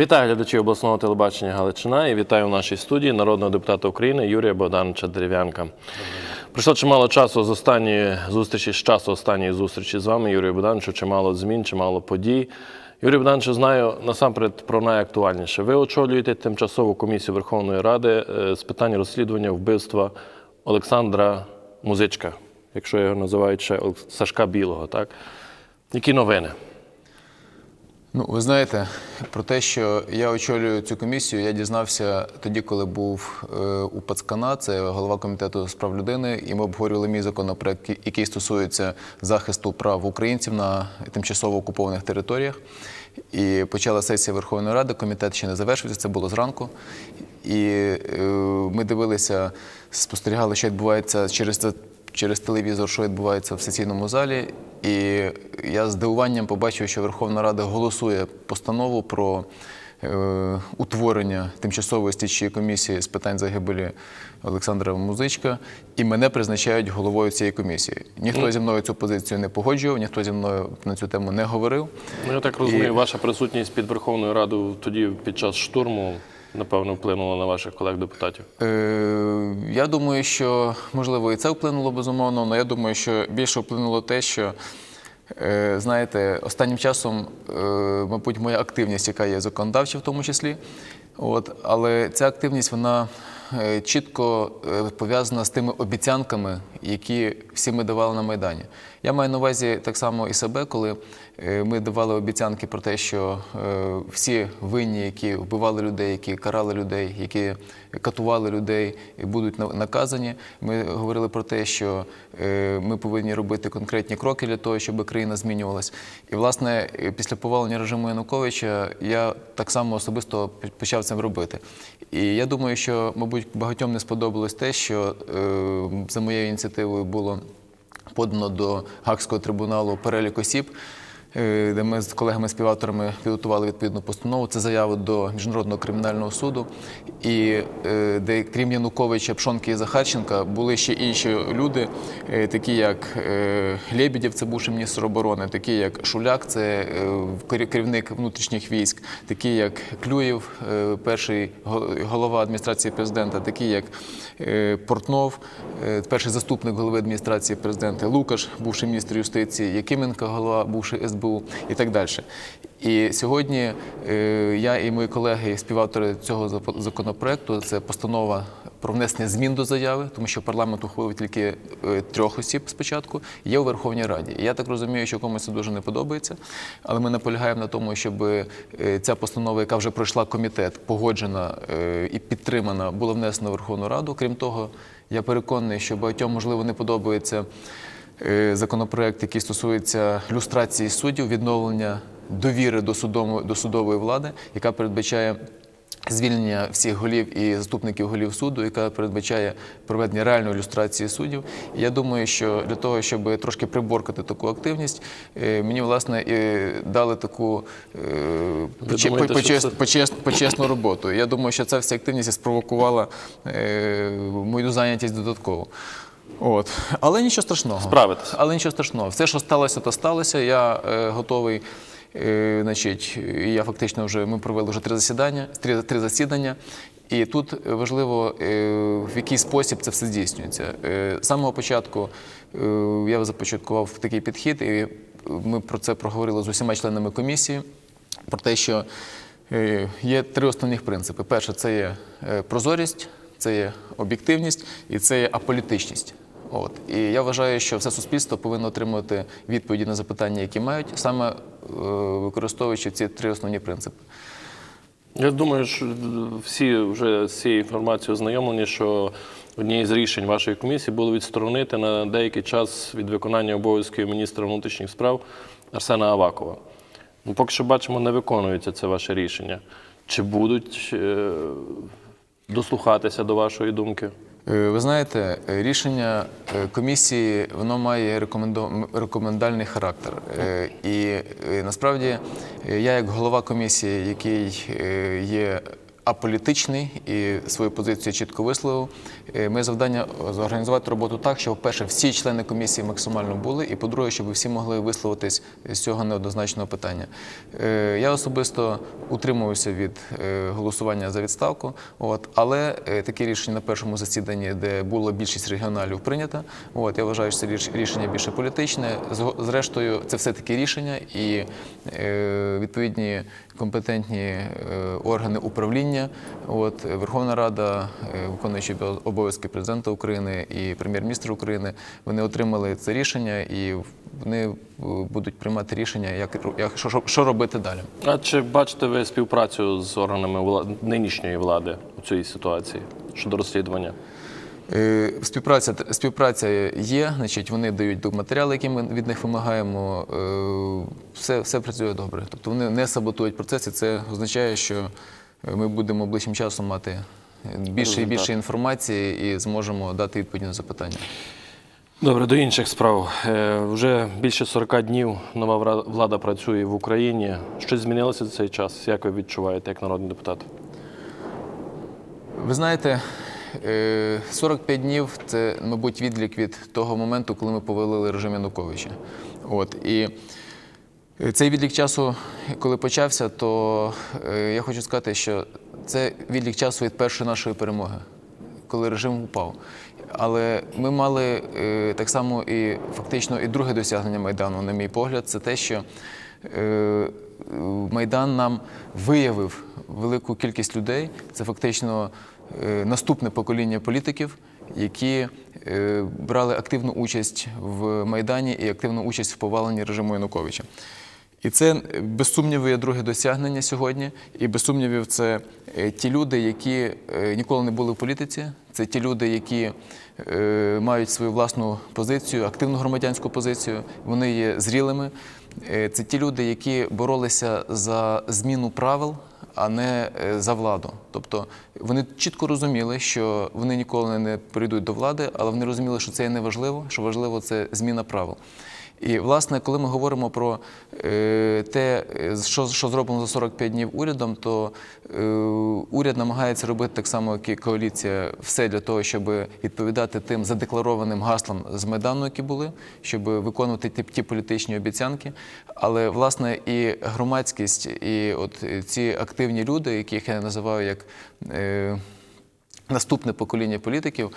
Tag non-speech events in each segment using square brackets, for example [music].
Вітаю глядачів обласного телебачення Галичина і вітаю в нашій студії народного депутата України Юрія Богдановича Дерев'янка. Пройшло чимало часу з останньої зустрічі, з часу останньої зустрічі з вами, Юрію Богдановичу, чимало змін, чимало подій. Юрій Богдановичу, знаю насамперед про найактуальніше. Ви очолюєте тимчасову комісію Верховної Ради е, з питань розслідування вбивства Олександра Музичка, якщо його називають ще Сашка Білого. Так? Які новини? Ну, ви знаєте, про те, що я очолюю цю комісію, я дізнався тоді, коли був е, у Пацкана, це голова комітету з прав людини, і ми обговорювали мій законопроект, який стосується захисту прав українців на тимчасово окупованих територіях. І почала сесія Верховної Ради, комітет ще не завершився, це було зранку. І е, ми дивилися, спостерігали, що відбувається через це через телевізор, що відбувається в сесійному залі. І я з здивуванням побачив, що Верховна Рада голосує постанову про е, утворення тимчасової слідчої комісії з питань загибелі Олександра Музичка, і мене призначають головою цієї комісії. Ніхто зі мною цю позицію не погоджував, ніхто зі мною на цю тему не говорив. Ну, я так розумію, ваша присутність під Верховною Радою тоді під час штурму, напевно, вплинуло на ваших колег-депутатів. Е, я думаю, що можливо і це вплинуло безумовно, але я думаю, що більше вплинуло те, що е, знаєте, останнім часом, е, мабуть, моя активність, яка є законодавча в тому числі. От, але ця активність вона чітко е, пов'язана з тими обіцянками, які всі ми давали на Майдані. Я маю на увазі так само і себе, коли е, ми давали обіцянки про те, що е, всі винні, які вбивали людей, які карали людей, які катували людей, будуть наказані. Ми говорили про те, що е, ми повинні робити конкретні кроки для того, щоб країна змінювалась. І власне е, після повалення режиму Януковича я так само особисто почав цим робити. І я думаю, що, мабуть, багатьом не сподобалось те, що е, за моєю ініціативою було подано до Гаагського трибуналу перелік осіб, де ми з колегами-співавторами підготували відповідну постанову. Це заява до Міжнародного кримінального суду. І е, де, крім Януковича, Пшонки і Захарченка, були ще інші люди, е, такі як е, Лебедєв, це бувший міністр оборони, такі як Шуляк, це е, керівник внутрішніх військ, такі як Клюєв, е, перший го- голова адміністрації президента, такі як е, Портнов, е, перший заступник голови адміністрації президента, Лукаш, бувший міністр юстиції, Якименко, голова бувший СБУ і так далі. І сьогодні е, я і мої колеги, співавтори цього законопроекту, це постанова про внесення змін до заяви, тому що парламент ухвалив тільки е, трьох осіб спочатку, є у Верховній Раді. Я так розумію, що комусь це дуже не подобається, але ми наполягаємо на тому, щоб е, ця постанова, яка вже пройшла комітет, погоджена і підтримана, була внесена в Верховну Раду. Крім того, я переконаний, що багатьом можливо не подобається законопроект, який стосується люстрації суддів, відновлення довіри до, судому, до судової влади, яка передбачає звільнення всіх голів і заступників голів суду, яка передбачає проведення реальної люстрації суддів. І я думаю, що для того, щоб трошки приборкати таку активність, е, мені власне і дали таку е, думаєте, почес- це- почес- почесну роботу. Я думаю, що ця вся активність спровокувала е, мою зайнятість додатково. От. Але нічого страшного. Справитесь. Але нічого страшного. Все, що сталося, то сталося. Я е, готовий. Е, значить, я фактично вже ми провели вже три засідання, три, три засідання. І тут важливо, е, в який спосіб це все здійснюється. Е, з самого початку е, я започаткував такий підхід, і ми про це проговорили з усіма членами комісії. Про те, що е, є три основних принципи: перше, це є прозорість, це є об'єктивність і це є аполітичність. От і я вважаю, що все суспільство повинно отримувати відповіді на запитання, які мають, саме е, використовуючи ці три основні принципи. Я думаю, що всі вже з цією інформацією ознайомлені, що однією з рішень вашої комісії було відсторонити на деякий час від виконання обов'язків міністра внутрішніх справ Арсена Авакова. Ну, поки що бачимо, не виконується це ваше рішення. Чи будуть е, дослухатися до вашої думки? Е, Ви знаєте, е, рішення е, комісії воно має рекомендальний характер. І насправді я, як голова комісії, який є аполітичний і свою позицію чітко висловив. Е, Моє завдання зорганізувати роботу так, щоб, по-перше, всі члени комісії максимально були, і по-друге, щоб всі могли висловитись з цього неоднозначного питання. Е, Я особисто утримуюся від е, голосування за відставку, але таке рішення на першому засіданні, де було більшість регіоналів, прийнято. От, я вважаю, що це ріш- рішення більше політичне. Зрештою, це все-таки рішення і відповідні компетентні е, органи управління. От, Верховна Рада, е, виконуючи обов'язки президента України і прем'єр-міністра України, вони отримали це рішення і вони е, будуть приймати рішення, як, як, що, що- робити далі. А чи бачите ви співпрацю з органами вла- нинішньої влади у цій ситуації щодо розслідування? Е, Співпраця, співпраця є, значить, вони дають матеріали, які ми від них вимагаємо. Е, Все, все працює добре. Тобто вони не саботують процес, і це означає, що ми будемо ближчим часом мати більше і більше інформації і зможемо дати відповідь на запитання. Добре, до інших справ. Е, Вже більше 40 днів нова влада працює в Україні. Щось змінилося за цей час? Як ви відчуваєте як народний депутат? Ви знаєте, 45 днів це, мабуть, відлік від того моменту, коли ми повалили режим Януковича. От, і е, цей відлік часу, коли почався, то е, я хочу сказати, що це відлік часу від першої нашої перемоги, коли режим упав. Але ми мали е, так само і фактично і друге досягнення Майдану, на мій погляд, це те, що е, Майдан нам виявив велику кількість людей. Це фактично е, наступне покоління політиків, які е, брали активну участь в Майдані і активну участь в поваленні режиму Януковича. І це е, без сумніву є друге досягнення сьогодні. І без сумнівів, це е, ті люди, які е, ніколи не були в політиці. Це ті люди, які е, мають свою власну позицію, активну громадянську позицію. Вони є зрілими. Е, Це ті люди, які боролися за зміну правил, а не е, за владу. Тобто вони чітко розуміли, що вони ніколи не прийдуть до влади, але вони розуміли, що це є неважливо, що важливо це зміна правил. І, власне, коли ми говоримо про е, те, е, що, що зроблено за 45 днів урядом, то е, уряд намагається робити так само, як і коаліція, все для того, щоб відповідати тим задекларованим гаслам з Майдану, які були, щоб виконувати ті, ті політичні обіцянки. Але, власне, і громадськість, і от ці активні люди, яких я називаю як. Наступне покоління політиків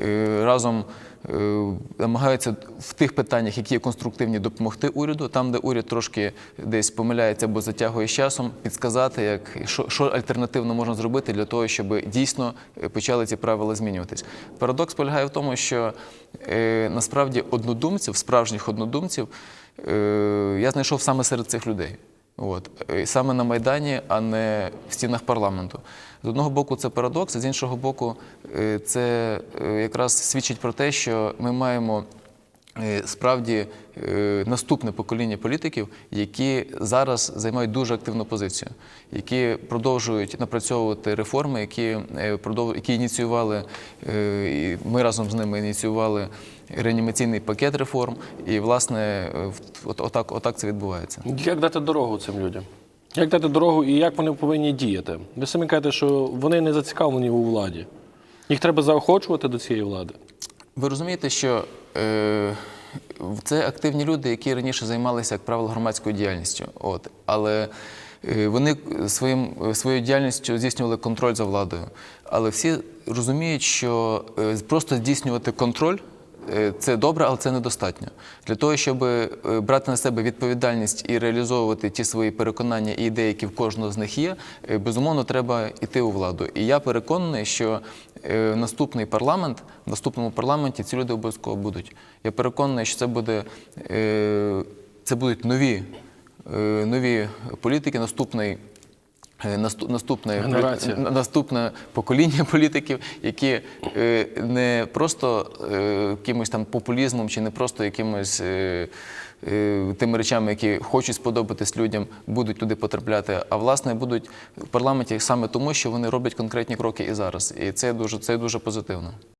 е, разом е, намагаються в тих питаннях, які є конструктивні, допомогти уряду, там, де уряд трошки десь помиляється або затягує з часом, підсказати, як що, що альтернативно можна зробити для того, щоб дійсно е, почали ці правила змінюватись. Парадокс полягає в тому, що насправді однодумців, справжніх однодумців, я знайшов саме серед цих людей. От саме на майдані, а не в стінах парламенту. З одного боку, це парадокс, з іншого боку, е, це е, якраз свідчить про те, що ми маємо. Е, Справді е, наступне покоління політиків, які зараз займають дуже активну позицію, які продовжують напрацьовувати реформи, які е, які ініціювали ми разом з ними ініціювали реанімаційний пакет реформ. І власне отак, отак це відбувається. Як дати дорогу цим людям? Як дати дорогу і як вони повинні діяти? Ви самі кажете, що вони не зацікавлені у владі. Їх треба заохочувати до цієї влади. Ви розумієте, що е, це активні люди, які раніше займалися, як правило, громадською діяльністю. От. Але е, вони своїм, своєю діяльністю здійснювали контроль за владою. Але всі розуміють, що е, просто здійснювати контроль. Е, Це добре, але це недостатньо. Для того, щоб е, брати на себе відповідальність і реалізовувати ті свої переконання і ідеї, які в кожного з них є, е, безумовно, треба йти у владу. І я переконаний, що наступний парламент, в наступному парламенті ці люди обов'язково будуть. Я переконаний, що це буде це будуть нові, нові політики, наступний. Е, насту- Наступне, Генерація. наступне покоління [laughs] політиків, які е, не просто е, якимось там популізмом чи не просто якимось тими речами, які хочуть сподобатись людям, будуть туди потрапляти, а власне будуть в парламенті саме тому, що вони роблять конкретні кроки і зараз. І це дуже, це дуже позитивно.